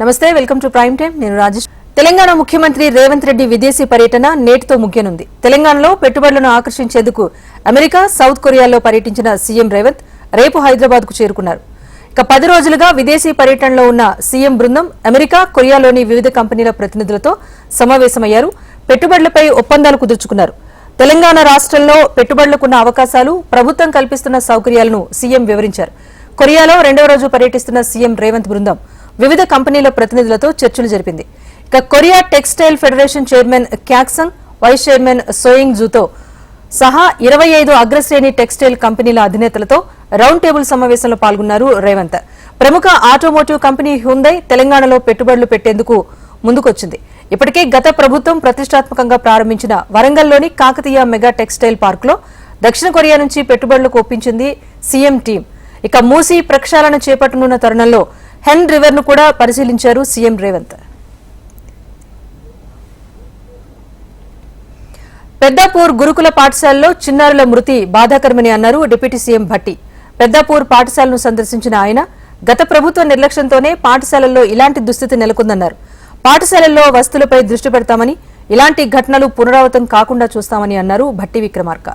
నమస్తే welcome to prime time నేను రాజేష్. తెలంగాణ ముఖ్యమంత్రి రేవంత్ రెడ్డి విదేశీ పర్యటన నేటితో ముగియనుంది. తెలంగాణలో పెట్టుబడులను ఆకర్షించేందుకు అమెరికా సౌత్ కొరియాలో పర్యటించిన సీఎం రేవంత్ రేపు హైదరాబాద్కు చేరుకున్నారు. ఇక పది రోజులుగా విదేశీ పర్యటనలో ఉన్న సీఎం బృందం అమెరికా కొరియాలోని వివిధ కంపెనీల ప్రతినిధులతో సమావేశమయ్యారు. పెట్టుబడులపై ఒప్పందాలు కుదుర్చుకున్నారు. తెలంగాణ రాష్ట్రంలో పెట్టుబడులకున్న అవకాశాలు ప్రభుత్వం కల్పిస్తున్న సౌకర్యాలను సీఎం వివరించారు. కొరియాలో రెండవ రోజు పర్యటిస్తున్న సీఎం రేవంత్ బృందం వివిధ కంపెనీల ప్రతినిధులతో చర్చలు జరిపింది. ఇక కొరియా టెక్స్టైల్ ఫెడరేషన్ చైర్మన్ క్యాక్సన్ వైస్ చైర్మన్ సోయింగ్ జూతో సహా ఇరవై ఐదు అగ్రశ్రేణి టెక్స్టైల్ కంపెనీల అధినేతలతో రౌండ్ టేబుల్ సమావేశంలో పాల్గొన్నారు రేవంత్. ప్రముఖ ఆటోమోటివ్ కంపెనీ హ్యుందై తెలంగాణలో పెట్టుబడులు పెట్టేందుకు ముందుకొచ్చింది. ఇప్పటికే గత ప్రభుత్వం ప్రతిష్టాత్మకంగా ప్రారంభించిన వరంగల్లోని కాకతీయ మెగా టెక్స్టైల్ పార్కులో దక్షిణ కొరియా నుంచి పెట్టుబడులకు ఒప్పించింది సీఎం టీం. ఇక మూసీ ప్రక్షాళన చేపట్టనున్న తరుణంలో హెన్ రివర్ను కూడా పరిశీలించారు సీఎం రేవంత్. పెద్దాపూర్ గురుకుల పాఠశాలలో చిన్నారుల మృతి బాధాకరమని అన్నారు డిప్యూటీ సీఎం భట్టి. పెద్దాపూర్ పాఠశాలను సందర్శించిన ఆయన గత ప్రభుత్వ నిర్లక్ష్యంతోనే పాఠశాలల్లో ఇలాంటి దుస్థితి నెలకొందన్నారు. పాఠశాలల్లో వస్తువులపై దృష్టి పెడతామని ఇలాంటి ఘటనలు పునరావృతం కాకుండా చూస్తామని అన్నారు భట్టి విక్రమార్క.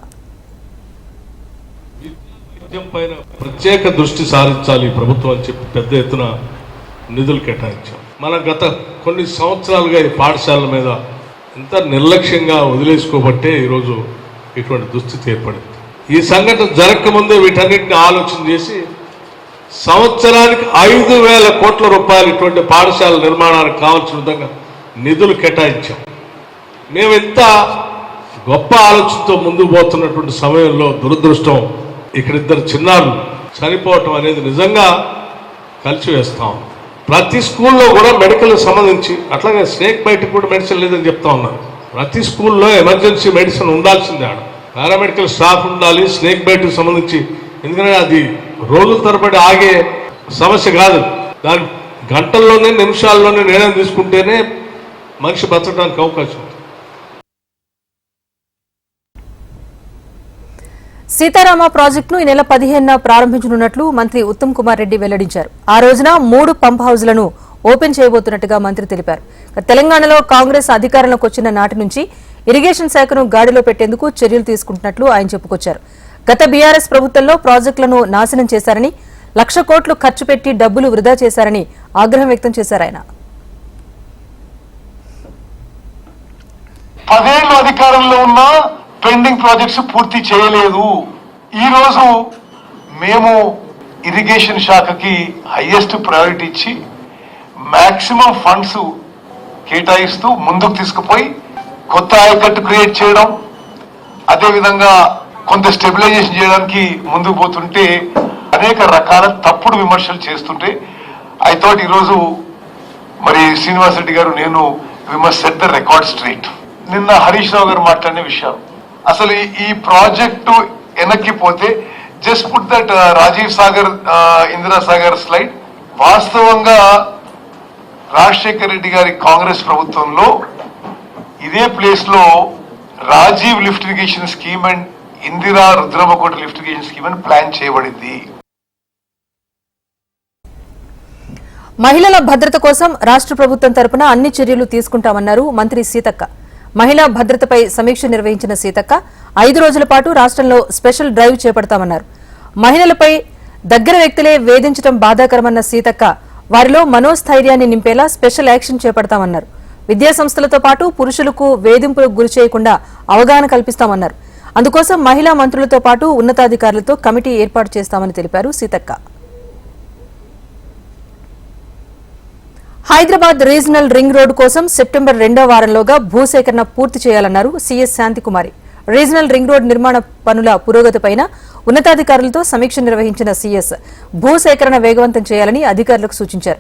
విద్యం పైన ప్రత్యేక దృష్టి సారించాలి ప్రభుత్వం అని చెప్పి పెద్ద ఎత్తున నిధులు కేటాయించాం. మన గత కొన్ని సంవత్సరాలుగా ఈ పాఠశాలల మీద ఎంత నిర్లక్ష్యంగా వదిలేసుకోబట్టే ఈరోజు ఇటువంటి దుస్థితి ఏర్పడింది. ఈ సంఘటన జరగకముందే వీటన్నిటిని ఆలోచన చేసి సంవత్సరానికి ఐదు వేల కోట్ల రూపాయలు ఇటువంటి పాఠశాల నిర్మాణానికి కావాల్సిన విధంగా నిధులు కేటాయించాం. మేము ఇంత గొప్ప ఆలోచనతో ముందుకు పోతున్నటువంటి సమయంలో దురదృష్టం ఇక్కడ ఇద్దరు చిన్నారులు చనిపోవటం అనేది నిజంగా కలిసివేస్తాం. ప్రతి స్కూల్లో కూడా మెడికల్ సంబంధించి అట్లాగే స్నేక్ బయటకు కూడా మెడిసిన్ లేదని చెప్తా ఉన్నారు ప్రతి స్కూల్లో ఎమర్జెన్సీ మెడిసిన్ ఉండాల్సిందే ఆడ. పారామెడికల్ స్టాఫ్ ఉండాలి స్నేక్ బయటకు సంబంధించి. ఎందుకంటే అది రోజుల తరబడి ఆగే సమస్య కాదు. దాని గంటల్లోనే నిమిషాల్లోనే నిర్ణయం తీసుకుంటేనే మనిషి బతకడానికి అవకాశం. సీతారామ ప్రాజెక్టును ఈ నెల పదిహేనున ప్రారంభించనున్నట్లు మంత్రి ఉత్తమ్ కుమార్ రెడ్డి వెల్లడించారు. ఆ రోజున మూడు పంప్ హౌజ్లను ఓపెన్ చేయబోతున్నట్టుగా మంత్రి తెలిపారు. తెలంగాణలో కాంగ్రెస్ అధికారంలోకి వచ్చిన నాటి నుంచి ఇరిగేషన్ శాఖను గాడిలో పెట్టేందుకు చర్యలు తీసుకుంటున్నట్లు ఆయన చెప్పుకొచ్చారు. గత బీఆర్ఎస్ ప్రభుత్వంలో ప్రాజెక్టులను నాశనం చేశారని లక్ష కోట్లు ఖర్చు పెట్టి డబ్బులు వృధా చేశారని ఆగ్రహం వ్యక్తం చేశారు ఆయన. పదేళ్ళు అధికారంలో ఉన్నా పెండింగ్ ప్రాజెక్ట్స్ పూర్తి చేయలేదు. ఈరోజు మేము ఇరిగేషన్ శాఖకి హయ్యెస్ట్ ప్రయారిటీ ఇచ్చి మ్యాక్సిమం ఫండ్స్ కేటాయిస్తూ ముందుకు తీసుకుపోయి కొత్త ఆయకట్టు క్రియేట్ చేయడం అదేవిధంగా కొంత స్టెబిలైజేషన్ చేయడానికి ముందుకు పోతుంటే అనేక రకాల తప్పుడు విమర్శలు చేస్తుంటే ఐ థాట్ ఈరోజు మరి శ్రీనివాస్ రెడ్డి గారు నేను విమర్శ సెట్ ద రికార్డ్ స్ట్రీట్. నిన్న హరీష్ రావు గారు మాట్లాడిన విషయం. అసలు ఈ- ప్రాజెక్టు వెనక్కి పోతే just put that Rajiv Sagar Indira Sagar slide వాస్తవంగా రాజశేఖర రెడ్డి గారి కాంగ్రెస్ ప్రభుత్వంలో ఇదే ప్లేస్లో Rajiv lift irrigation scheme and Indira Rudramakota lift irrigation scheme అని ప్లాన్ చేయబడింది. మహిళల భద్రత కోసం రాష్ట్ర ప్రభుత్వం తరపున అన్ని చర్యలు తీసుకుంటామన్నారు మంత్రి సీతక్క. మహిళా భద్రతపై సమీక్ష నిర్వహించిన సీతక్క ఐదు రోజుల పాటు రాష్ట్రంలో స్పెషల్ డ్రైవ్ చేపడతామన్నారు. మహిళలపై దగ్గర వ్యక్తులే వేధించడం బాధాకరమన్న సీతక్క వారిలో మనోస్థైర్యాన్ని నింపేలా స్పెషల్ యాక్షన్ చేపడతామన్నారు. విద్యాసంస్థలతో పాటు పురుషులకు వేధింపులకు గురి చేయకుండా అవగాహన కల్పిస్తామన్నారు. అందుకోసం మహిళా మంత్రులతో పాటు ఉన్నతాధికారులతో కమిటీ ఏర్పాటు చేస్తామని తెలిపారు Seethakka. Hyderabad regional ring road కోసం సెప్టెంబర్ రెండో వారంలోగా భూసేకరణ పూర్తి చేయాలన్నారు CS Shantikumari. Regional ring road నిర్మాణ పనుల పురోగతిపైన ఉన్నతాధికారులతో సమీక్ష నిర్వహించిన సీఎస్ భూసేకరణ వేగవంతం చేయాలని అధికారులకు సూచించారు.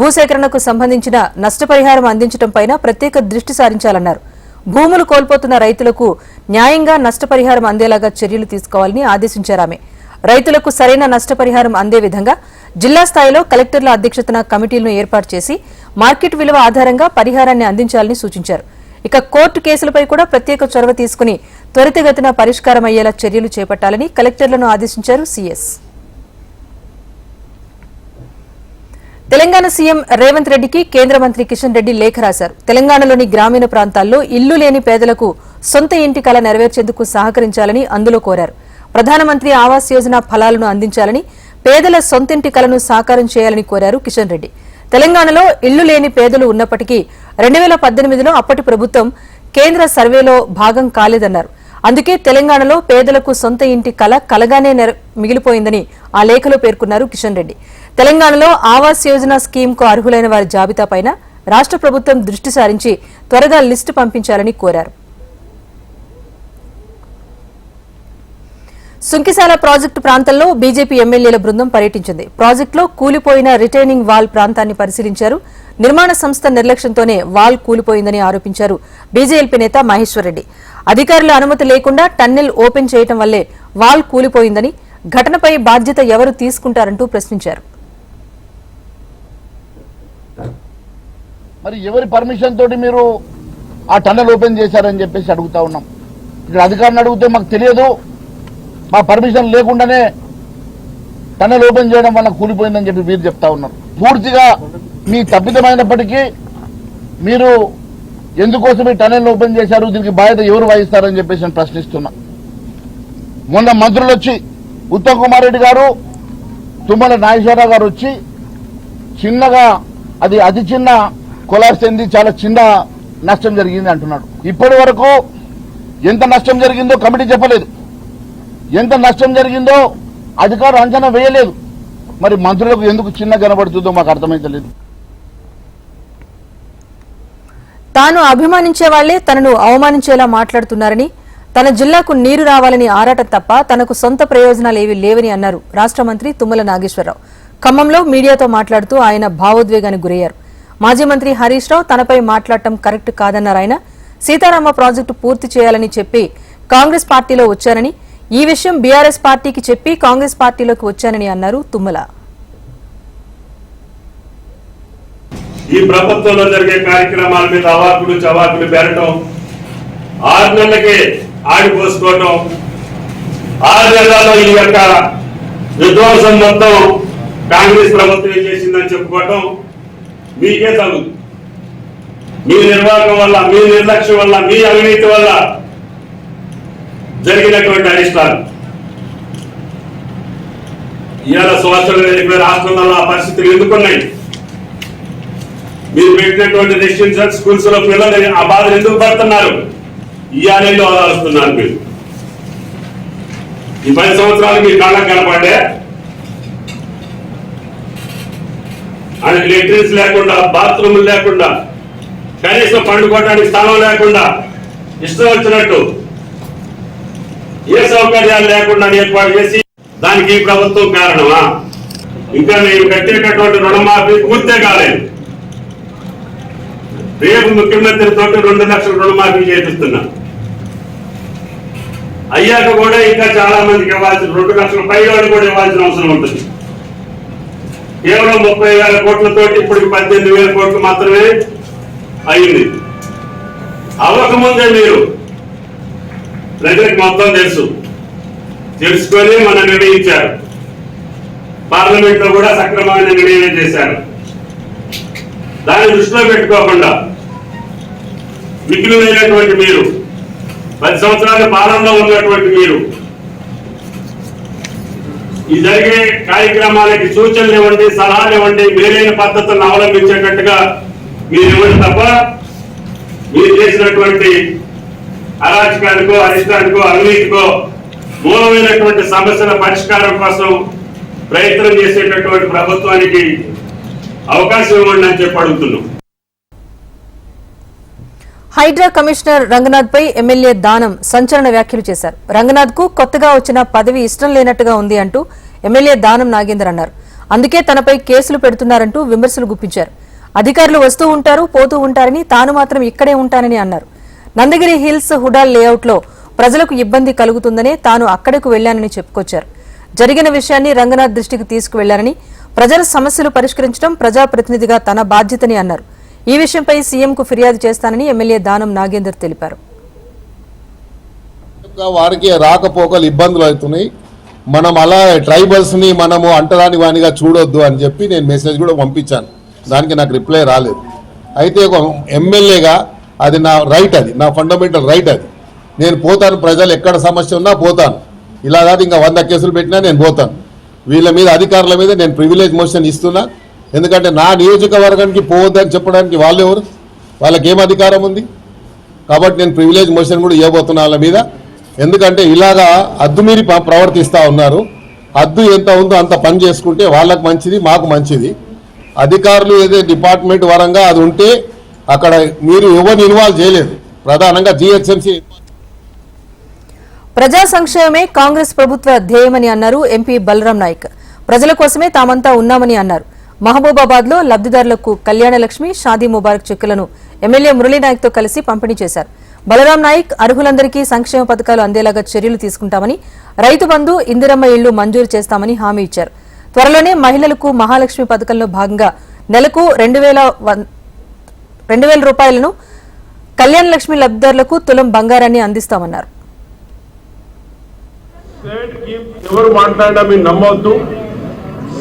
భూసేకరణకు సంబంధించిన నష్టపరిహారం అందించడంపై ప్రత్యేక దృష్టి సారించాలన్నారు. భూములు కోల్పోతున్న రైతులకు న్యాయంగా నష్టపరిహారం అందేలాగా చర్యలు తీసుకోవాలని ఆదేశించారు ఆమె. రైతులకు సరైన నష్టపరిహారం అందే విధంగా జిల్లా స్థాయిలో కలెక్టర్ల అధ్యక్షతన కమిటీలను ఏర్పాటు చేసి మార్కెట్ విలువ ఆధారంగా పరిహారాన్ని అందించాలని సూచించారు. ఇక కోర్టు కేసులపై కూడా ప్రత్యేక చొరవ తీసుకుని త్వరితగతిన పరిష్కారం అయ్యేలా చర్యలు చేపట్టాలని కలెక్టర్లను ఆదేశించారు సీఎస్. తెలంగాణ సీఎం రేవంత్ రెడ్డికి కేంద్ర మంత్రి కిషన్ రెడ్డి లేఖ రాశారు. తెలంగాణలోని గ్రామీణ ప్రాంతాల్లో ఇల్లు లేని పేదలకు సొంత ఇంటి కళ నెరవేర్చేందుకు సహకరించాలని అందులో కోరారు. ప్రధానమంత్రి ఆవాస్ యోజన ఫలాలను అందించాలని పేదల సొంతింటి కలను సాకారం చేయాలని కోరారు కిషన్ రెడ్డి. తెలంగాణలో ఇల్లు లేని పేదలు ఉన్నప్పటికీ రెండు వేల పద్దెనిమిదిలో అప్పటి ప్రభుత్వం కేంద్ర సర్వేలో భాగం కాలేదన్నారు. అందుకే తెలంగాణలో పేదలకు సొంత ఇంటి కల కలగానే నెర- మిగిలిపోయిందని ఆ లేఖలో పేర్కొన్నారు కిషన్ రెడ్డి. తెలంగాణలో ఆవాస్ యోజన స్కీమ్కు అర్హులైన వారి జాబితాపైన రాష్ట్ర ప్రభుత్వం దృష్టి సారించి త్వరగా లిస్టు పంపించాలని కోరారు. సుంకిశాల ప్రాజెక్టు ప్రాంతంలో బీజేపీ ఎమ్మెల్యేల బృందం పర్యటించింది. ప్రాజెక్టులో కూలిపోయిన రిటైనింగ్ వాల్ ప్రాంతాన్ని పరిశీలించారు. నిర్మాణ సంస్థ నిర్లక్ష్యంతోనే వాల్ కూలిపోయిందని ఆరోపించారు బీజేఎల్పీ నేత మహేశ్వర్ రెడ్డి. అధికారుల అనుమతి లేకుండా టన్నెల్ ఓపెన్ చేయటం వల్లే వాల్ కూలిపోయిందని ఘటనపై బాధ్యత ఎవరు తీసుకుంటారంటూ ప్రశ్నించారు. మరి ఎవరి పర్మిషన్ తోటి మీరు ఆ టన్నెల్ ఓపెన్ చేశారని చెప్పేసి అడుగుతా ఉన్నాం. ఇక్కడ అధికారిని అడిగితే మాకు తెలియదు. మా పర్మిషన్ లేకుండానే టన్నెల్ ఓపెన్ చేయడం వల్ల కూలిపోయిందని చెప్పి మీరు చెప్తా ఉన్నారు. పూర్తిగా మీ తప్పిదమైనప్పటికీ మీరు ఎందుకోసం ఈ టన్నెల్ ఓపెన్ చేశారు దీనికి బాధ్యత ఎవరు వహిస్తారని చెప్పేసి నేను ప్రశ్నిస్తున్నా. మొన్న మంత్రులు వచ్చి ఉత్తమ్ కుమార్ రెడ్డి గారు తుమ్మల నాగేశ్వరరావు గారు వచ్చి చిన్నగా అది అతి చిన్న కొలాస్ చెంది చాలా చిన్న నష్టం జరిగింది అంటున్నాడు. ఇప్పటి వరకు ఎంత నష్టం జరిగిందో కమిటీ చెప్పలేదు. ఎంత నష్టం జరిగిందో అధికారులు అంచనా వేయలేదు. మరి మంత్రులకు ఎందుకు చిన్న కనబడుతుందో మాకు అర్థమైతలేదు తాను అభిమానించే వాళ్ళే తనను అవమానించేలా మాట్లాడుతున్నారని తన జిల్లాకు నీరు రావాలని ఆరాటం తప్ప తనకు సొంత ప్రయోజనాలు ఏవి లేవని అన్నారు రాష్ట్ర మంత్రి తుమ్మల నాగేశ్వరరావు. ఖమ్మంలో మీడియాతో మాట్లాడుతూ ఆయన భావోద్వేగానికి గురయ్యారు. మాజీ మంత్రి హరీష్ రావు తనపై మాట్లాడటం కరెక్ట్ కాదన్నారు ఆయన. సీతారామ ప్రాజెక్టు పూర్తి చేయాలని చెప్పి కాంగ్రెస్ పార్టీలో వచ్చారని ఈ విషయం బీఆర్ఎస్ పార్టీకి చెప్పి కాంగ్రెస్ పార్టీలోకి వచ్చానని అన్నారు తుమ్మల. ఈ ప్రభుత్వంలో జరిగే కార్యక్రమాల మీద అవాకులు చవాకులు పెరగటం ఆరు నెలలకే ఆడిపోసుకోవటం ఆరు నెలల్లో ఈ యొక్క విధ్వంసం మొత్తం కాంగ్రెస్ ప్రభుత్వం చేసిందని చెప్పుకోవటం మీకే తగు మీ నిర్వాహకం వల్ల మీ నిర్లక్ష్యం వల్ల మీ అవినీతి వల్ల జరిగినటువంటి అరిష్టాలు ఇవాళ సంవత్సరం వెళ్ళిపోయిన రాష్ట్రంలో ఆ పరిస్థితులు ఎందుకున్నాయి? మీరు పెట్టినటువంటి రెసిడెన్షియల్ స్కూల్స్లో పిల్లలు ఆ బాధలు ఎందుకు పడుతున్నారు? ఇయాలలో ఆలోచిస్తున్నారు మీరు. ఈ పది సంవత్సరాలు మీ కాళ్ళకు కనపడే ఆయన లెట్రిన్స్ లేకుండా బాత్రూమ్ లేకుండా కనీసం పండుకోవడానికి స్థలం లేకుండా ఇష్టం వచ్చినట్టు ఏ సౌకర్యాలు లేకుండా ఏర్పాటు చేసి దానికి ప్రభుత్వం కారణమా? ఇంకా నేను కట్టేటటువంటి రుణమాఫీ పూర్తే కాలేదు. రేపు ముఖ్యమంత్రితో తోటి రెండు లక్షల రుణమాఫీ చేపిస్తున్నా. అయ్యాక కూడా ఇంకా చాలా మందికి ఇవ్వాల్సిన రెండు లక్షల పైగా కూడా ఇవ్వాల్సిన అవసరం ఉంటుంది. కేవలం ముప్పై వేల కోట్లతోటి ఇప్పుడు పద్దెనిమిది వేల కోట్లు మాత్రమే అయింది. అవ్వకముందే మీరు ప్రజలకు మొత్తం తెలుసు. తెలుసుకొని మనం నిర్ణయించారు పార్లమెంట్లో కూడా సక్రమమైన నిర్ణయం చేశారు. దాన్ని దృష్టిలో పెట్టుకోకుండా మిగిలినటువంటి మీరు పది సంవత్సరాల పాలనలో ఉన్నటువంటి మీరు ఈ జరిగే కార్యక్రమాలకి సూచనలు ఇవ్వండి సలహాలు ఇవ్వండి మేలైన పద్ధతులను అవలంబించేటట్టుగా మీరు ఇవ్వండి తప్ప మీరు చేసినటువంటి అరాచకానికో అరిష్టానికో అవినీతికో మూలమైనటువంటి సమస్యల పరిష్కారం కోసం ప్రయత్నం చేసేటటువంటి ప్రభుత్వానికి అవకాశం ఇవ్వండి అని చెప్పి అడుగుతున్నాం. హైడ్రా కమిషనర్ రంగనాథ్ పై ఎమ్మెల్యే దానం సంచలన వ్యాఖ్యలు చేశారు. రంగనాథ్కు కొత్తగా వచ్చిన పదవి ఇష్టం లేనట్టుగా ఉంది అంటూ ఎమ్మెల్యే దానం నాగేందర్ అన్నారు. అందుకే తనపై కేసులు పెడుతున్నారంటూ విమర్శలు గుప్పించారు. అధికారులు వస్తూ ఉంటారు పోతూ ఉంటారని తాను మాత్రం ఇక్కడే ఉంటానని అన్నారు. నందగిరి హిల్స్ హుడాల్ లేఅవుట్లో ప్రజలకు ఇబ్బంది కలుగుతుందనే తాను అక్కడకు వెళ్ళానని చెప్పుకొచ్చారు. జరిగిన విషయాన్ని రంగనాథ్ దృష్టికి తీసుకువెళ్ళారని ప్రజల సమస్యలు పరిష్కరించడం ప్రజాప్రతినిధిగా తన బాధ్యతని అన్నారు. ఈ విషయంపై సీఎంకు ఫిర్యాదు చేస్తానని ఎమ్మెల్యే దానం నాగేందర్ తెలిపారు. వారికి రాకపోకలు ఇబ్బందులు అవుతున్నాయి. మనం అలా ట్రైబల్స్ని మనము అంటరాని వానిగా చూడొద్దు అని చెప్పి నేను మెసేజ్ కూడా పంపించాను. దానికి నాకు రిప్లై రాలేదు. అయితే ఒక ఎమ్మెల్యేగా అది నా రైట్ అది నా ఫండమెంటల్ రైట్ అది. నేను పోతాను ప్రజలు ఎక్కడ సమస్య ఉన్నా పోతాను. ఇలా కాదు ఇంకా వంద కేసులు పెట్టినా నేను పోతాను. వీళ్ళ మీద అధికారుల మీద నేను ప్రివిలేజ్ మోషన్ ఇస్తున్నా. ఎందుకంటే నా నియోజకవర్గానికి పోవద్దని చెప్పడానికి వాళ్ళు ఎవరు? వాళ్ళకి ఏం అధికారం ఉంది? కాబట్టి నేను ప్రివిలేజ్ మోషన్ కూడా ఇవ్వబోతున్నా వాళ్ళ మీద. ఎందుకంటే ఇలాగా అద్దుమీరి ప్రవర్తిస్తూ ఉన్నారు. అద్దు ఎంత ఉందో అంత పని చేసుకుంటే వాళ్ళకి మంచిది మాకు మంచిది. అధికారులు ఏదో డిపార్ట్మెంట్ వరంగా అది ఉంటే అక్కడ మీరు ఎవరిని ఇన్వాల్వ్ చేయలేదు. ప్రధానంగా జిహెచ్ఎంసీ ప్రజా సంక్షేమమే కాంగ్రెస్ ప్రభుత్వ ధ్యేయమని అన్నారు ఎంపీ బలరాం నాయక్. ప్రజల కోసమే తామంతా ఉన్నామని అన్నారు. మహబూబాబాద్లో లబ్దిదారులకు కళ్యాణ లక్ష్మి షాదీ ముబారక్ చెక్కులను ఎమ్మెల్యే మురళీనాయక్తో కలిసి పంపిణీ చేశారు. బలరాం నాయక్ అర్హులందరికీ సంక్షేమ పథకాలు అందేలాగా చర్యలు తీసుకుంటామని రైతు బంధు ఇందిరమ్మ ఇళ్ళు మంజూరు చేస్తామని హామీ ఇచ్చారు. త్వరలోనే మహిళలకు మహాలక్ష్మి పథకంలో భాగంగా నెలకు రెండు వేల రెండు వేల రూపాయలను కళ్యాణ లక్ష్మి లబ్ధిదారులకు తులం బంగారాన్ని అందిస్తామన్నారు. ఎవరు మాట్లాడినా మీరు నమ్మవద్దు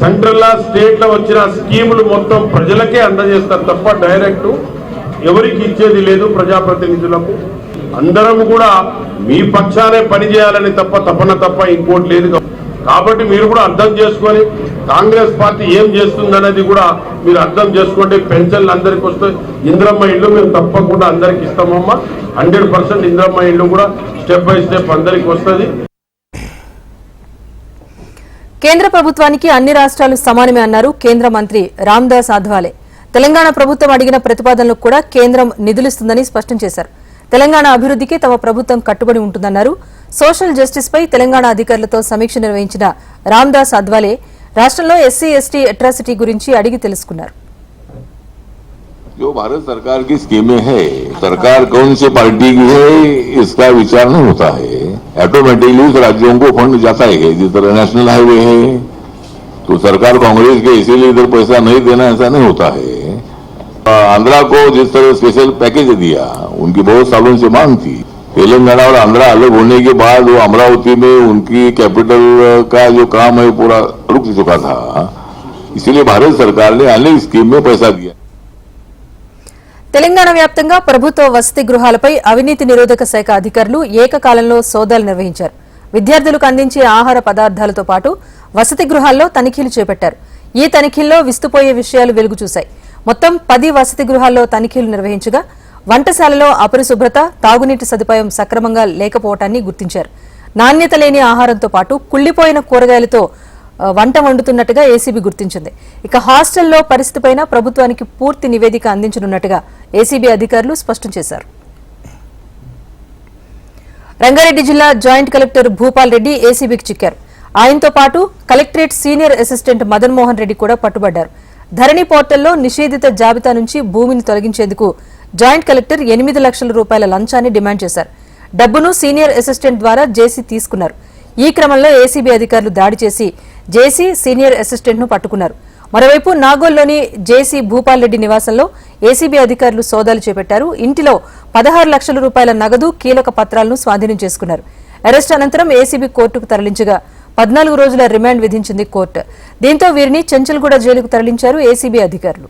సెంట్రల్ స్టేట్లో వచ్చిన స్కీములు మొత్తం ప్రజలకే అందజేస్తారు తప్ప డైరెక్ట్ ఎవరికి ఇచ్చేది లేదు ప్రజాప్రతినిధులకు. అందరం కూడా మీ పక్షానే పనిచేయాలని తప్ప తపన తప్ప ఇంకోటి లేదు. కాబట్టి మీరు కూడా అర్థం చేసుకొని కాంగ్రెస్ పార్టీ ఏం చేస్తుందనేది కూడా మీరు అర్థం చేసుకోండి. పెన్షన్లు అందరికి వస్తాయి. ఇంద్రమ్మ ఇల్లు మేము తప్పకుండా అందరికి ఇస్తామమ్మా. హండ్రెడ్ పర్సెంట్ ఇంద్రమ్మ ఇల్లు కూడా స్టెప్ బై స్టెప్ అందరికి వస్తుంది. కేంద్ర ప్రభుత్వానికి అన్ని రాష్ట్రాలు సమానమే అన్నారు కేంద్ర మంత్రి రామ్దాస్ అధ్వాలే తెలంగాణ ప్రభుత్వం అడిగిన ప్రతిపాదనలకు కూడా కేంద్రం నిధులిస్తుందని స్పష్టం చేశారు. తెలంగాణ అభివృద్ధికి తమ ప్రభుత్వం కట్టుబడి ఉంటుందన్నారు సోషల్ జస్టిస్ పై తెలంగాణ అధికారులతో సమీక్ష నిర్వహించిన రామ్దాస్ అథవాలే రాష్ట్రంలో ఎస్సీ ఎస్టీ అట్రాసిటీ గురించి అడిగి తెలుసుకున్నారు जो भारत सरकार की स्कीमें है सरकार कौन सी पार्टी की है इसका विचार नहीं होता है ऑटोमेटिकली उस राज्यों को फंड जाता है जिस तरह नेशनल हाईवे है तो सरकार कांग्रेस के इसीलिए इधर पैसा नहीं देना ऐसा नहीं होता है आ, आंध्रा को जिस तरह स्पेशल पैकेज दिया उनकी बहुत सालों से मांग थी तेलंगाना और आंध्रा अलग होने के बाद वो अमरावती में उनकी कैपिटल का जो काम है पूरा रुक चुका था इसीलिए भारत सरकार ने अनेक स्कीम में पैसा दिया తెలంగాణ వ్యాప్తంగా ప్రభుత్వ వసతి గృహాలపై అవినీతి నిరోధక శాఖ అధికారులు ఏకకాలంలో సోదాలు నిర్వహించారు విద్యార్థులకు అందించే ఆహార పదార్థాలతో పాటు వసతి గృహాల్లో తనిఖీలు చేపట్టారు ఈ తనిఖీల్లో విస్తుపోయే విషయాలు వెలుగు చూశాయి మొత్తం పది వసతి గృహాల్లో తనిఖీలు నిర్వహించగా వంటశాలలో అపరిశుభ్రత తాగునీటి సదుపాయం సక్రమంగా లేకపోవటాన్ని గుర్తించారు. నాణ్యత లేని ఆహారంతో పాటు కుళ్ళిపోయిన కూరగాయలతో వంట వండుతున్నట్టుగా ఏసీబీ గుర్తించింది. ఇక హాస్టల్లో పరిస్థితిపైన ప్రభుత్వానికి పూర్తి నివేదిక అందించనున్నట్టుగా ఏసీబీ అధికారులు స్పష్టం చేశారు. రంగారెడ్డి జిల్లా జాయింట్ కలెక్టర్ భూపాల్ రెడ్డి ఏసీబీకి చిక్కారు. ఆయనతో పాటు collectorate senior assistant Madan Mohan Reddy కూడా పట్టుబడ్డారు. ధరణి పోర్టల్లో నిషేధిత జాబితా నుంచి భూమిని తొలగించేందుకు జాయింట్ కలెక్టర్ ఎనిమిది లక్షల రూపాయల లంచాన్ని డిమాండ్ చేశారు. డబ్బును సీనియర్ అసిస్టెంట్ ద్వారా జేసీ తీసుకున్నారు. ఈ క్రమంలో ఏసీబీ అధికారులు దాడి చేసి జేసీ సీనియర్ అసిస్టెంట్ను పట్టుకున్నారు. మరోవైపు నాగోల్లోని జేసీ భూపాల్ రెడ్డి నివాసంలో ఏసీబీ అధికారులు సోదాలు చేపట్టారు. ఇంటిలో పదహారు లక్షల రూపాయల నగదు కీలక పత్రాలను స్వాధీనం చేసుకున్నారు. అరెస్ట్ అనంతరం ఏసీబీ కోర్టుకు తరలించగా పద్నాలుగు రోజుల రిమాండ్ విధించింది కోర్టు. దీంతో వీరిని చెంచల్గూడ జైలుకు తరలించారు ఏసీబీ అధికారులు.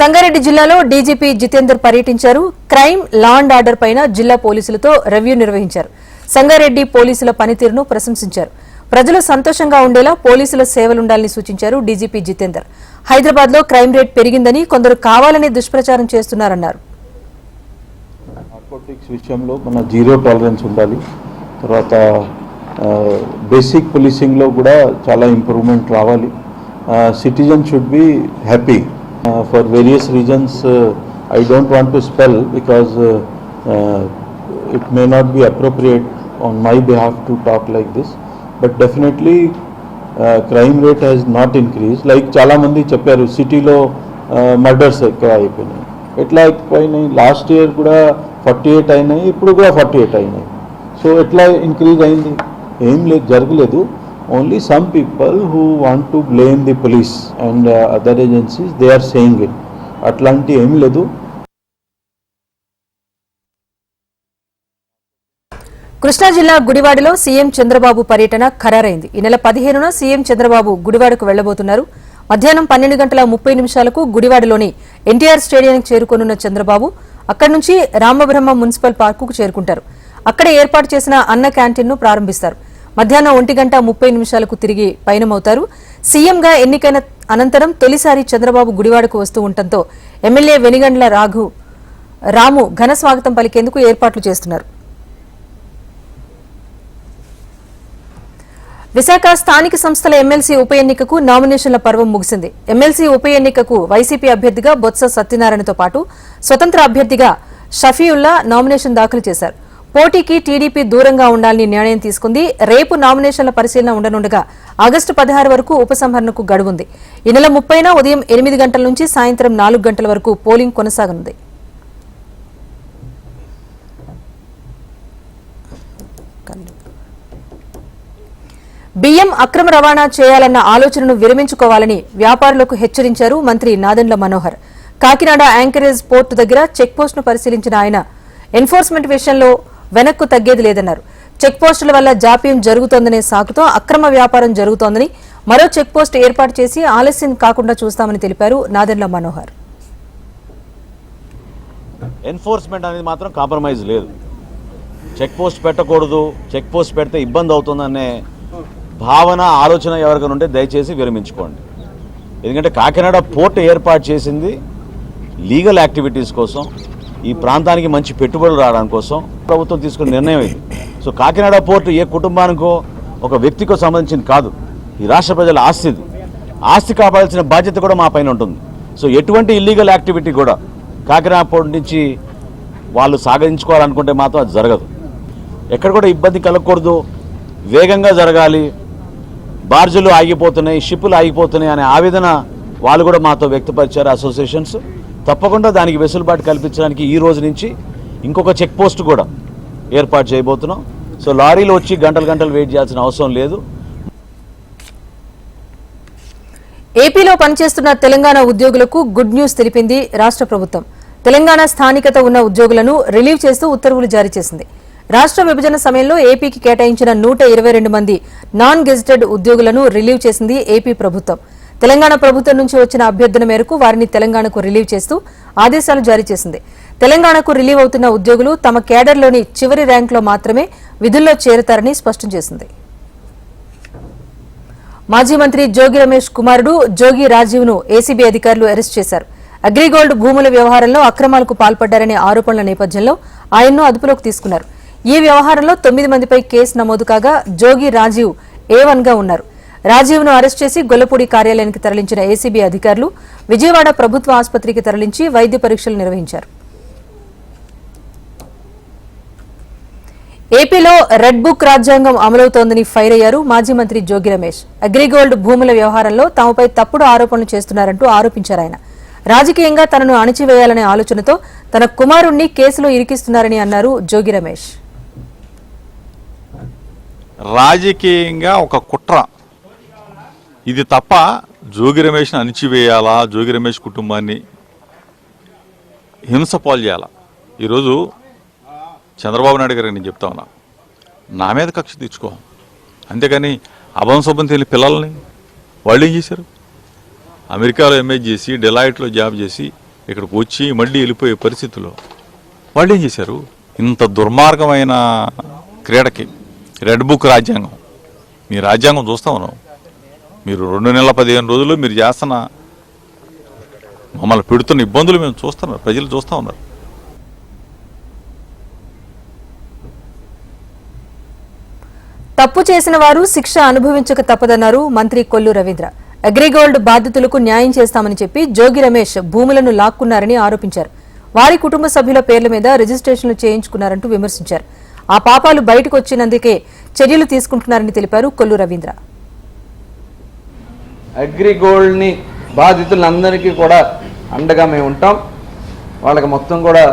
సంగారెడ్డి జిల్లాలో డీజీపీ జితేందర్ పర్యటించారు. క్రైమ్ లా అండ్ ఆర్డర్ పైన జిల్లా పోలీసులతో రివ్యూ నిర్వహించారు. సంగారెడ్డి పోలీసుల పనితీరును ప్రశంసించారు. ప్రజలు సంతోషంగా ఉండేలా పోలీసుల సేవలుండాలని సూచించారు డీజీపీ జితేందర్. హైదరాబాద్లో క్రైమ్ రేట్ పెరిగిందని కొందరు కావాలని దుష్ప్రచారం చేస్తున్నారన్నారు. విషయంలో మన జీరో టాలరెన్స్ ఉండాలి. తర్వాత బేసిక్ పోలీసింగ్లో కూడా చాలా ఇంప్రూవ్మెంట్ రావాలి. Citizen should be happy for various reasons I don't want to spell because it may not be appropriate on my behalf to talk like this but definitely crime rate has not increase like చాలామంది చెప్పారు సిటీలో murders ఎక్కువ అయిపోయినాయి ఎట్లా అయిపోయినాయి last year కూడా forty eight అయినాయి ఇప్పుడు కూడా ఫార్టీ ఎయిట్ అయినాయి. సో ఎట్లా ఇంక్రీజ్ అయింది? ఏం లేదు జరగలేదు. Only some people who want to blame the police and other agencies they are saying it అట్లాంటి ఏం లేదు. కృష్ణా జిల్లా గుడివాడలో సీఎం చంద్రబాబు పర్యటన ఖరారైంది. ఈ నెల పదిహేనున సీఎం చంద్రబాబు గుడివాడకు వెళ్ళబోతున్నారు. మధ్యాహ్నం పన్నెండు గంటల ముప్పై నిమిషాలకు గుడివాడలోని ఎన్టీఆర్ స్టేడియానికి చేరుకోనున్న చంద్రబాబు అక్కడి నుంచి రామబ్రహ్మ మున్సిపల్ పార్కుకు చేరుకుంటారు. అక్కడ ఏర్పాటు చేసిన అన్న క్యాంటీన్ను ప్రారంభిస్తారు. మధ్యాహ్నం ఒంటి గంట ముప్పై నిమిషాలకు తిరిగి పయనమవుతారు. సీఎంగా ఎన్నికైన అనంతరం తొలిసారి చంద్రబాబు గుడివాడకు వస్తూ ఉండటంతో ఎమ్మెల్యే వెనిగండ్ల రాఘు రాము ఘన స్వాగతం పలికేందుకు ఏర్పాట్లు చేస్తున్నారు. విశాఖ స్థానిక సంస్థల ఎమ్మెల్సీ ఉప ఎన్నికకు నామినేషన్ల పర్వం ముగిసింది. ఎమ్మెల్సీ ఉప ఎన్నికకు వైసీపీ అభ్యర్థిగా బొత్స సత్యనారాయణతో పాటు స్వతంత్ర అభ్యర్థిగా షఫీయుల్లా నామినేషన్ దాఖలు చేశారు. పోటీకి టీడీపీ దూరంగా ఉండాలని నిర్ణయం తీసుకుంది. రేపు నామినేషన్ల పరిశీలన ఉండనుండగా ఆగస్టు పదహారు వరకు ఉపసంహరణకు గడువుంది. ఈ నెల ముప్పైన ఉదయం ఎనిమిది గంటల నుంచి సాయంత్రం నాలుగు గంటల వరకు పోలింగ్ కొనసాగనుంది. బియ్యం అక్రమ రవాణా చేయాలన్న ఆలోచనను విరమించుకోవాలని వ్యాపారులకు హెచ్చరించారు మంత్రి నాదెండ్ల మనోహర్. కాకినాడ యాంకరేజ్ పోర్టు దగ్గర చెక్పోస్టును పరిశీలించిన ఆయన ఎన్ఫోర్స్మెంట్ విషయంలో వెనక్కు తగ్గేది లేదన్నారు. చెక్ పోస్టుల వల్ల జాప్యం జరుగుతోందనే సాకుతో అక్రమ వ్యాపారం జరుగుతోందని మరో చెక్ పోస్ట్ ఏర్పాటు చేసి ఆలస్యం కాకుండా చూస్తామని తెలిపారు నాదెండ్ల మనోహర్. ఎన్ఫోర్స్మెంట్ అనేది మాత్రం కాంప్రమైజ్ లేదు. చెక్ పోస్ట్ పెట్టకూడదు చెక్ పోస్ట్ పెడితే ఇబ్బంది అవుతుందనే భావన ఆలోచన ఎవరికైనా ఉంటే దయచేసి విరమించుకోండి. ఎందుకంటే కాకినాడ పోర్ట్ ఏర్పాటు చేసింది లీగల్ యాక్టివిటీస్ కోసం. ఈ ప్రాంతానికి మంచి పెట్టుబడులు రావడం కోసం ప్రభుత్వం తీసుకున్న నిర్ణయం ఇది. సో కాకినాడ పోర్టు ఏ కుటుంబానికో ఒక వ్యక్తికో సంబంధించింది కాదు. ఈ రాష్ట్ర ప్రజల ఆస్తి ఇది. ఆస్తి కాపాడాల్సిన బాధ్యత కూడా మా పైన ఉంటుంది. సో ఎటువంటి ఇల్లీగల్ యాక్టివిటీ కూడా కాకినాడ పోర్టు నుంచి వాళ్ళు సాగించుకోవాలనుకుంటే మాత్రం అది జరగదు. ఎక్కడ కూడా ఇబ్బంది కలగకూడదు. వేగంగా జరగాలి. బార్జులు ఆగిపోతున్నాయి షిప్పులు ఆగిపోతున్నాయి అనే ఆవేదన వాళ్ళు కూడా మాతో వ్యక్తపరిచారు అసోసియేషన్స్. తప్పకుండా దానికి వెసులుబాటు కల్పించడానికి ఈ రోజు నుంచి ఇంకొక చెక్ పోస్ట్ కూడా ఏర్పాటు చేయబోతున్నాం. సో లారీలు వచ్చి గంటలు గంటలు వెయిట్ చేయాల్సిన అవసరం లేదు. ఏపీలో పనిచేస్తున్న తెలంగాణ ఉద్యోగులకు గుడ్ న్యూస్ తెలిపింది రాష్ట్ర ప్రభుత్వం. తెలంగాణ స్థానికత ఉన్న ఉద్యోగులను రిలీవ్ చేస్తూ ఉత్తర్వులు జారీ చేసింది. రాష్ట్ర విభజన సమయంలో ఏపీకి కేటాయించిన నూట ఇరవై రెండు మంది నాన్ గెజిటెడ్ ఉద్యోగులను రిలీవ్ చేసింది ఏపీ ప్రభుత్వం. తెలంగాణ ప్రభుత్వం నుంచి వచ్చిన అభ్యర్థన మేరకు వారిని తెలంగాణకు రిలీవ్ చేస్తూ ఆదేశాలు జారీ చేసింది. తెలంగాణకు రిలీవ్ అవుతున్న ఉద్యోగులు తమ కేడర్లోని చివరి ర్యాంకులో మాత్రమే విధుల్లో చేరతారని స్పష్టం చేసింది. మాజీ మంత్రి జోగి రమేష్ కుమారుడు జోగి రాజీవ్ను ఏసీబీ అధికారులు అరెస్ట్ చేశారు. అగ్రిగోల్డ్ భూముల వ్యవహారంలో అక్రమాలకు పాల్పడ్డారనే ఆరోపణల నేపథ్యంలో ఆయన్ను అదుపులోకి తీసుకున్నారు. ఈ వ్యవహారంలో తొమ్మిది మందిపై కేసు నమోదు కాగా జోగి రాజీవ్ ఏ వన్గా ఉన్నారు. రాజీవ్ను అరెస్ట్ చేసి గొల్లపూడి కార్యాలయానికి తరలించిన ఏసీబీ అధికారులు విజయవాడ ప్రభుత్వ ఆసుపత్రికి తరలించి వైద్య పరీక్షలు నిర్వహించారు. ఏపీలో రెడ్ బుక్ రాజ్యాంగం అమలవుతోందని ఫైర్ అయ్యారు మాజీ మంత్రి జోగి రమేష్. అగ్రిగోల్డ్ భూముల వ్యవహారంలో తమపై తప్పుడు ఆరోపణలు చేస్తున్నారంటూ ఆరోపించారు ఆయన. రాజకీయంగా తనను అణిచివేయాలనే ఆలోచనతో తన కుమారుణ్ణి కేసులో ఇరికిస్తున్నారని అన్నారు జోగి రమేష్. రాజకీయంగా ఒక కుట్ర. ఇది తప్ప జోగి రమేష్ని అణిచివేయాలా? జోగి రమేష్ కుటుంబాన్ని హింస పాలు చేయాలా? ఈరోజు చంద్రబాబు నాయుడు గారికి నేను చెప్తా ఉన్నా నా మీద కక్ష తెచ్చుకో అంతేకాని అభంశుభం తెలియని పిల్లల్ని వాళ్ళు ఏం చేశారు? అమెరికాలో ఎంఏ చేసి డెలాయిట్లో జాబ్ చేసి ఇక్కడికి వచ్చి మళ్ళీ వెళ్ళిపోయే పరిస్థితుల్లో వాళ్ళు ఏం చేశారు? ఇంత దుర్మార్గమైన క్రీడకి రెడ్ బుక్ రాజ్యాంగం. మీ రాజ్యాంగం చూస్తా ఉన్నాం మీరు రెండు నెలల పదిహేను రోజులు మీరు చేస్తున్న మమ్మల్ని పెడుతున్న ఇబ్బందులు మేము చూస్తున్నారు ప్రజలు చూస్తూ ఉన్నారు. తప్పు చేసిన వారు శిక్ష అనుభవించక తప్పదన్నారు మంత్రి కొల్లు రవీంద్ర. అగ్రిగోల్డ్ బాధితులకు న్యాయం చేస్తామని చెప్పి జోగి రమేష్ భూములను లాక్కున్నారని ఆరోపించారు. వారి కుటుంబ సభ్యుల పేర్ల మీద రిజిస్ట్రేషన్లు చేయించుకున్నారంటూ విమర్శించారు. ఆ పాపాలు బయటకు వచ్చినందుకే చర్యలు తీసుకుంటున్నారని తెలిపారు కొల్లు రవీంద్ర. అగ్రిగోల్డ్ని బాధితులందరికీ కూడా అండగా మేము ఉంటాం. వాళ్ళకి మొత్తం కూడా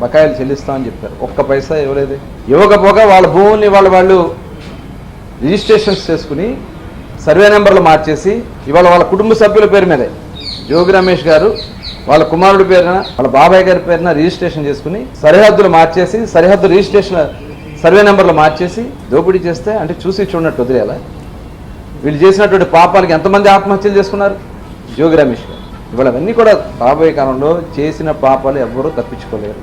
బకాయిలు చెల్లిస్తామని చెప్పారు. ఒక్క పైసా ఇవ్వలేదు. ఇవ్వకపోగా వాళ్ళ భూముల్ని వాళ్ళ వాళ్ళు రిజిస్ట్రేషన్స్ చేసుకుని సర్వే నెంబర్లు మార్చేసి ఇవాళ వాళ్ళ కుటుంబ సభ్యుల పేరు మీదే. జోగి రమేష్ గారు వాళ్ళ కుమారుడి పేరున వాళ్ళ బాబాయ్ గారి పేరున రిజిస్ట్రేషన్ చేసుకుని సరిహద్దులు మార్చేసి సరిహద్దు రిజిస్ట్రేషన్ సర్వే నెంబర్లు మార్చేసి దోపిడీ చేస్తే అంటే చూసి చూడనట్టు వదిలేలా వీళ్ళు చేసినటువంటి పాపాలకి ఎంతమంది ఆత్మహత్యలు చేసుకున్నారు? జోగి రమేష్ గారు. ఇవాళ అవన్నీ కూడా రాబోయే కాలంలో చేసిన పాపాలు ఎవ్వరూ తప్పించుకోలేరు.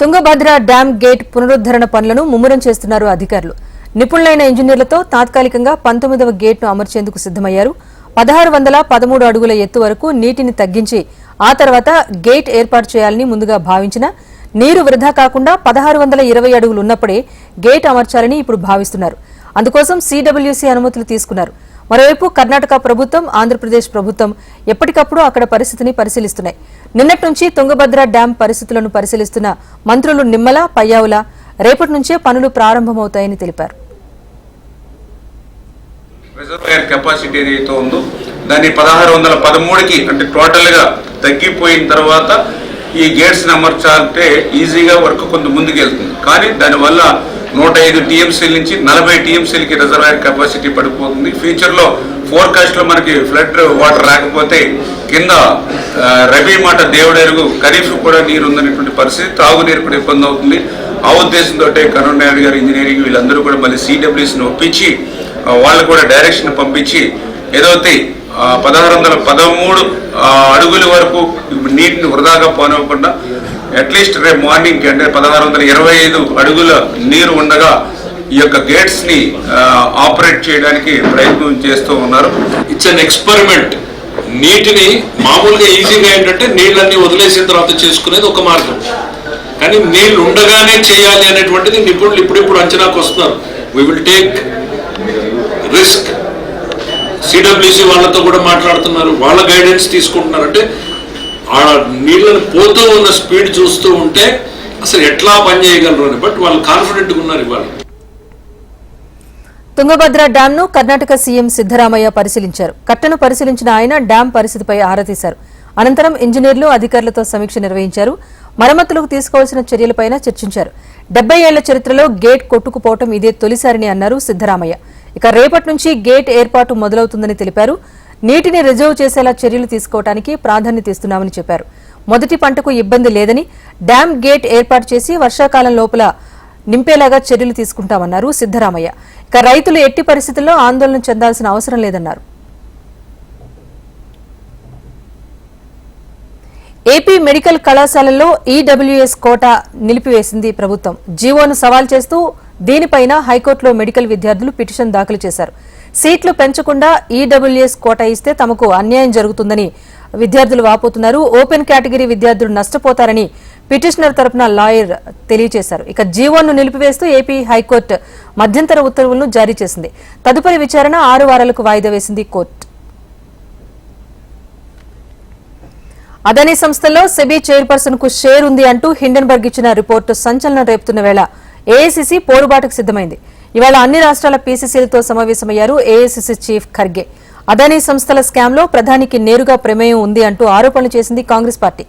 తుంగభద్ర డ్యాం గేట్ పునరుద్ధరణ పనులను ముమ్మరం చేస్తున్నారు అధికారులు. నిపుణులైన ఇంజనీర్లతో తాత్కాలికంగా పంతొమ్మిదవ గేట్ను అమర్చేందుకు సిద్దమయ్యారు పదహారు వందల పదమూడు అడుగుల ఎత్తు వరకు నీటిని తగ్గించి ఆ తర్వాత గేట్ ఏర్పాటు చేయాలని ముందుగా భావించిన నీరు వృధా కాకుండా పదహారు వందల ఇరవై అడుగులు ఉన్నప్పుడే గేట్ అమర్చాలని ఇప్పుడు భావిస్తున్నారు. అందుకోసం సీడబ్ల్యూసీ అనుమతులు తీసుకున్నారు. మరోవైపు కర్ణాటక ప్రభుత్వం ఆంధ్రప్రదేశ్ ప్రభుత్వం ఎప్పటికప్పుడు అక్కడ పరిస్థితిని పరిశీలిస్తున్నాయి. నిన్నటి నుంచి తుంగభద్ర డ్యాం పరిస్థితులను పరిశీలిస్తున్న మంత్రులు నిమ్మల పయ్యావుల రేపటి నుంచే పనులు ప్రారంభమవుతాయని తెలిపారు. రిజర్వాయర్ కెపాసిటీ ఏదైతే ఉందో దాన్ని పదహారు వందల పదమూడుకి అంటే టోటల్గా తగ్గిపోయిన తర్వాత ఈ గేట్స్ని అమర్చాలంటే ఈజీగా వర్క్ కొంత ముందుకు వెళ్తుంది. కానీ దానివల్ల నూట ఐదు టీఎంసీల నుంచి నలభై టీఎంసీలకి రిజర్వాయర్ కెపాసిటీ పడిపోతుంది. ఫ్యూచర్లో ఫోర్కాస్ట్లో మనకి ఫ్లడ్ వాటర్ రాకపోతే కింద రబీ మాట దేవుడెరుగు. ఖరీఫ్ కూడా నీరు ఉందనేటువంటి పరిస్థితి తాగునీరు కూడా ఇబ్బంది అవుతుంది. ఆ ఉద్దేశంతో కరుణ్ నాయుడు గారు ఇంజనీరింగ్ వీళ్ళందరూ కూడా మళ్ళీ సిడబ్ల్యూసీని ఒప్పించి వాళ్ళు కూడా డైరెక్షన్ పంపించి ఏదైతే పదహారు వందల పదమూడు అడుగుల వరకు నీటిని వృధాగా పోనివ్వకుండా అట్లీస్ట్ రేపు మార్నింగ్ అంటే పదహారు వందల ఇరవై ఐదు అడుగుల నీరు ఉండగా ఈ యొక్క గేట్స్ని ఆపరేట్ చేయడానికి ప్రయత్నం చేస్తూ ఉన్నారు. ఇట్స్ అన్ ఎక్స్పెరిమెంట్ నీటిని మామూలుగా ఈజీగా ఏంటంటే నీళ్ళన్నీ వదిలేసిన తర్వాత చేసుకునేది ఒక మార్గం. కానీ నీళ్ళు ఉండగానే చేయాలి అనేటువంటిది నిపుణులు ఇప్పుడిప్పుడు అంచనాకు వస్తున్నారు. We will take risk CWC వాళ్ళతో కూడా మాట్లాడుతున్నారు. వాళ్ళ గైడెన్స్ తీసుకుంటున్నారు అంటే ఆ నీళ్ళని పోతూ ఉన్న స్పీడ్ చూస్తూ ఉంటే అసలు ఎట్లా పని చేయగలరు అని. బట్ వాళ్ళు కాన్ఫిడెంట్గా ఉన్నారు ఇవాళ. తుంగభద్ర డ్యాంను కర్ణాటక సీఎం సిద్దరామయ్య పరిశీలించారు. కట్టను పరిశీలించిన ఆయన డ్యాం పరిస్థితిపై ఆరా తీశారు. అనంతరం ఇంజనీర్లు అధికారులతో సమీక్ష నిర్వహించారు. మరమ్మతులకు తీసుకోవాల్సిన చర్యలపై చర్చించారు. డెబ్బై ఏళ్ళ చరిత్రలో గేట్ కొట్టుకుపోవటం ఇదే తొలిసారిని అన్నారు సిద్దరామయ్య ఇక రేపటి నుంచి గేట్ ఏర్పాటు మొదలవుతుందని తెలిపారు. నీటిని రిజర్వ్ చేసేలా చర్యలు తీసుకోవడానికి ప్రాధాన్యత ఇస్తున్నామని చెప్పారు. మొదటి పంటకు ఇబ్బంది లేదని డ్యాం గేట్ ఏర్పాటు చేసి వర్షాకాలం లోపల నింపేలాగా చర్యలు తీసుకుంటామన్నారు సిద్దరామయ్య ఇక రైతులు ఎట్టి పరిస్థితుల్లో ఆందోళన చెందాల్సిన అవసరం లేదన్నారు. ఏపీ మెడికల్ కళాశాలల్లో ఈడబ్ల్యూఎస్ కోటా నిలిపివేసింది ప్రభుత్వం. జీవోను సవాల్ చేస్తూ దీనిపైన హైకోర్టులో మెడికల్ విద్యార్థులు పిటిషన్ దాఖలు చేశారు. సీట్లు పెంచకుండా ఈడబ్ల్యూఎస్ కోటా ఇస్తే తమకు అన్యాయం జరుగుతుందని విద్యార్థులు వాపోతున్నారు. ఓపెన్ కేటగిరీ విద్యార్థులు నష్టపోతారని పిటిషనర్ తరపున లాయర్ తెలియజేశారు. ఇక జీవోను నిలిపివేస్తూ ఏపీ హైకోర్టు మధ్యంతర ఉత్తర్వులను జారీ చేసింది. తదుపరి విచారణ ఆరు వారాలకు వాయిదా వేసింది కోర్టు. అదానీ సంస్థలో సెబీ చైర్పర్సన్కు షేర్ ఉంది అంటూ హిండెన్బర్గ్ ఇచ్చిన రిపోర్టు సంచలనం రేపుతున్న వేళ ఏఐసిసి పోరుబాటుకు సిద్దమైంది ఇవాళ అన్ని రాష్ట్రాల పీసీసీలతో సమావేశమయ్యారు ఏఐసిసి చీఫ్ ఖర్గే. అదానీ సంస్థల స్కామ్లో ప్రధానికి నేరుగా ప్రమేయం ఉంది అంటూ ఆరోపణలు చేసింది కాంగ్రెస్ పార్టీ.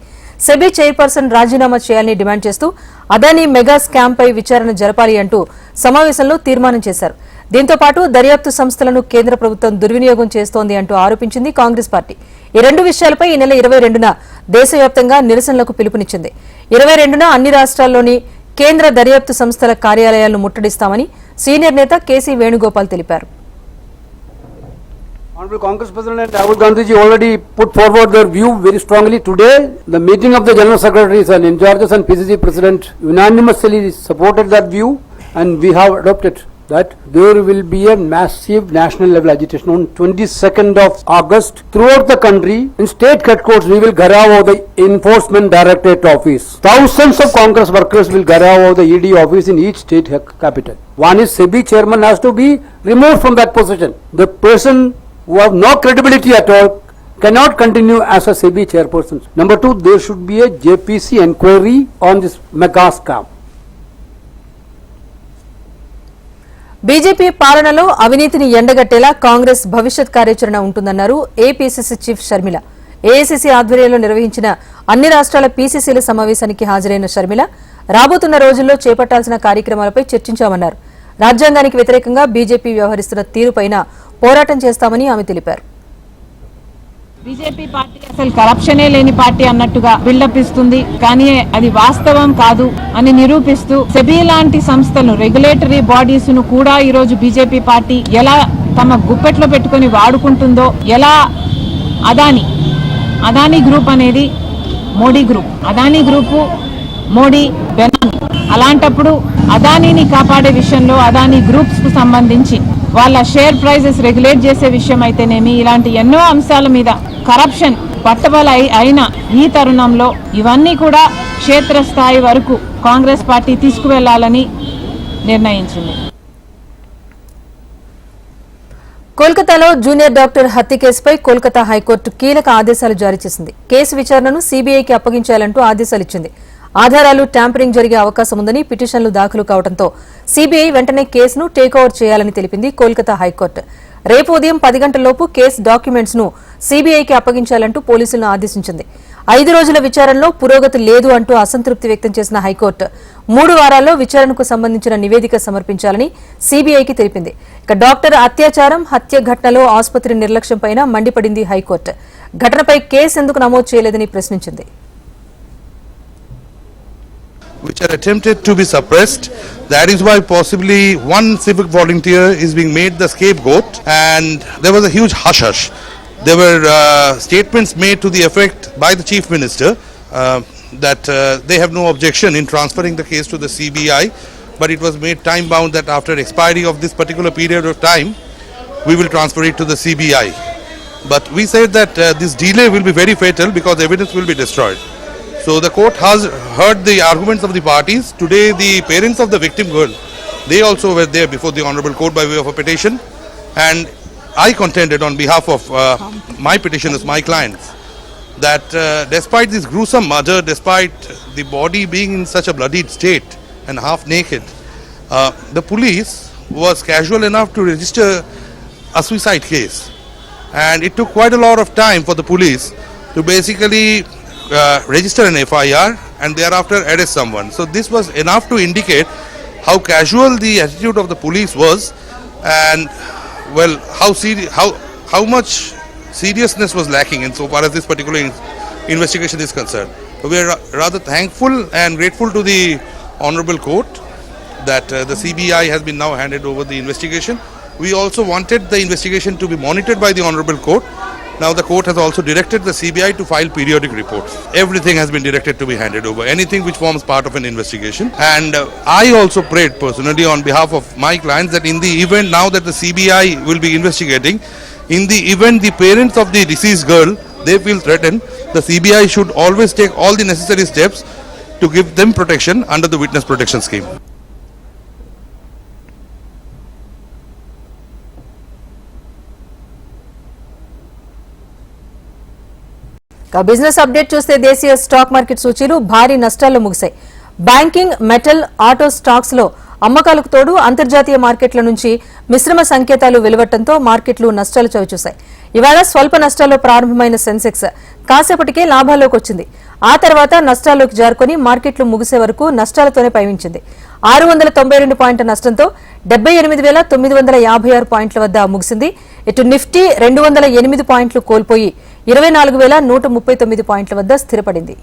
సెబీ చైర్పర్సన్ రాజీనామా చేయాలని డిమాండ్ చేస్తూ అదానీ మెగా స్కామ్పై విచారణ జరపాలి అంటూ సమావేశంలో తీర్మానం చేశారు. దీంతో పాటు దర్యాప్తు సంస్థలను కేంద్ర ప్రభుత్వం దుర్వినియోగం చేస్తోంది అంటూ ఆరోపించింది కాంగ్రెస్ పార్టీ. ఈ రెండు విషయాలపై ఈ నెల ఇరవై రెండున దేశవ్యాప్తంగా నిరసనలకు పిలుపునిచ్చింది. ఇరవై రెండున అన్ని రాష్ట్రాల్లోని కేంద్ర దర్యాప్తు సంస్థల కార్యాలయాలను ముట్టడిస్తామని సీనియర్ నేత కేసీ వేణుగోపాల్ తెలిపారు Honorable Congress President Rahul Gandhiji already put forward their view very strongly today. The meeting of the General Secretaries and in charges and PCC President unanimously supported that view and we have adopted that there will be a massive national level agitation on 22nd of August throughout the country. In state headquarters, we will garao the Enforcement Directorate office. Thousands of Congress workers will garao the ED office in each state capital. One is SEBI chairman has to be removed from that position. The person who have no credibility at all cannot continue as a SEBI chairperson. Number two, there should be a JPC inquiry on this mega scam. BJP పాలనలో అవినీతిని ఎండగట్టేలా కాంగ్రెస్ భవిష్యత్ కార్యాచరణ ఉంటుందన్నారు APCC chief Sharmila. AICC ఆధ్వర్యంలో నిర్వహించిన అన్ని రాష్ట్రాల పీసీసీల సమావేశానికి హాజరైన షర్మిల రాబోతున్న రోజుల్లో చేపట్టాల్సిన కార్యక్రమాలపై చర్చించామన్నారు. రాజ్యాంగానికి వ్యతిరేకంగా బీజేపీ వ్యవహరిస్తున్న తీరుపైన పోరాటం చేస్తామని ఆమె తెలిపారు. బీజేపీ పార్టీ అసలు కరప్షనే లేని పార్టీ అన్నట్టుగా బిల్డప్ ఇస్తుంది. కానీ అది వాస్తవం కాదు అని నిరూపిస్తూ సెబీ లాంటి సంస్థలు రెగ్యులేటరీ బాడీస్ను కూడా ఈ రోజు బీజేపీ పార్టీ ఎలా తమ గుప్పెట్లో పెట్టుకొని వాడుకుంటుందో ఎలా అదాని అదాని గ్రూప్ అనేది మోడీ గ్రూప్ అదాని గ్రూపు మోడీ బెనామీ అలాంటప్పుడు అదానీని కాపాడే విషయంలో అదానీ గ్రూప్స్కు సంబంధించి వాళ్ళ షేర్ ప్రైజెస్ రెగ్యులేట్ చేసే విషయం అయితేనేమి ఇలాంటి ఎన్నో అంశాల మీద కరప్షన్ పట్టబల అయిన ఈ తరుణంలో ఇవన్నీ కూడా క్షేత్రస్థాయి వరకు కాంగ్రెస్ పార్టీ తీసుకువెళ్ళాలని నిర్ణయించింది. కోల్కతాలో జూనియర్ డాక్టర్ హత్య కేసుపై కోల్కతా హైకోర్టు కీలక ఆదేశాలు జారీ చేసింది. కేసు విచారణను సీబీఐకి అప్పగించాలంటూ ఆదేశాలు ఇచ్చింది. ఆధారాలు ట్యాంపరింగ్ జరిగే అవకాశం ఉందని పిటిషన్లు దాఖలు కావడంతో సీబీఐ వెంటనే కేసును టేక్ చేయాలని తెలిపింది కోల్కతా హైకోర్టు. రేపు ఉదయం పది గంటలలోపు కేసు డాక్యుమెంట్స్ను సీబీఐకి అప్పగించాలంటూ పోలీసులను ఆదేశించింది. ఐదు రోజుల విచారణలో పురోగతి లేదు అంటూ అసంతృప్తి వ్యక్తం చేసిన హైకోర్టు మూడు వారాల్లో విచారణకు సంబంధించిన నివేదిక సమర్పించాలని సీబీఐకి తెలిపింది. ఇక డాక్టర్ అత్యాచారం హత్య ఘటనలో ఆసుపత్రి నిర్లక్ష్యంపైన మండిపడింది హైకోర్టు. ఘటనపై కేసు ఎందుకు నమోదు చేయలేదని ప్రశ్నించింది. Which are attempted to be suppressed. That is why possibly one civic volunteer is being made the scapegoat and there was a huge hush hush. There were uh, statements made to the effect by the chief minister uh, that uh, they have no objection in transferring the case to the CBI but it was made time bound that after expiry of this particular period of time we will transfer it to the CBI. But we said that uh, this delay will be very fatal because evidence will be destroyed. So the court has heard the arguments of the parties. Today the parents of the victim girl, they also were there before the honorable court by way of a petition and I contended on behalf of uh, my petitioners, my clients, that uh, despite this gruesome murder, despite the body being in such a bloodied state and half naked, uh, the police was casual enough to register a suicide case. And it took quite a lot of time for the police to basically uh, register an FIR and thereafter arrest someone. So this was enough to indicate how casual the attitude of the police was and well how seri- how how much seriousness was lacking in so far as this particular in- investigation is concerned. We are ra- rather thankful and grateful to the honorable court that uh, the CBI has been now handed over the investigation. We also wanted the investigation to be monitored by the honorable court. Now the court has also directed the CBI to file periodic reports. Everything has been directed to be handed over, anything which forms part of an investigation. And uh, I also prayed personally on behalf of my clients that in the event now that the CBI will be investigating, in the event the parents of the deceased girl, they feel threatened, the CBI should always take all the necessary steps to give them protection under the witness protection scheme. Business update చూస్తే దేశీయ stock market సూచీలు భారీ నష్టాల్లో ముగిశాయి. Banking metal auto స్టాక్స్లో అమ్మకాలకు తోడు అంతర్జాతీయ మార్కెట్ల నుంచి మిశ్రమ సంకేతాలు వెలువట్టడంతో మార్కెట్లు నష్టాలు చవిచూశాయి. ఇవాళ స్వల్ప నష్టాల్లో ప్రారంభమైన సెన్సెక్స్ కాసేపటికే లాభాల్లోకి వచ్చింది. ఆ తర్వాత నష్టాల్లోకి జారుకొని మార్కెట్లు ముగిసే వరకు నష్టాలతోనే పయనించింది. ఆరు వందల తొంభై రెండు పాయింట్ల నష్టంతో డెబ్బై ఎనిమిది వేల తొమ్మిది వందల యాభై ఆరు పాయింట్ల వద్ద ముగిసింది. ఇటు నిఫ్టీ రెండు వందల ఎనిమిది పాయింట్లు కోల్పోయి ఇరవై నాలుగు వేల నూట ముప్పై తొమ్మిది పాయింట్ల వద్ద స్థిరపడింది.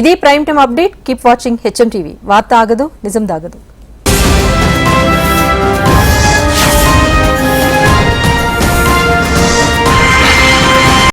ఇది prime time update. Keep watching HM TV. వార్త ఆగదు నిజం దాగదు.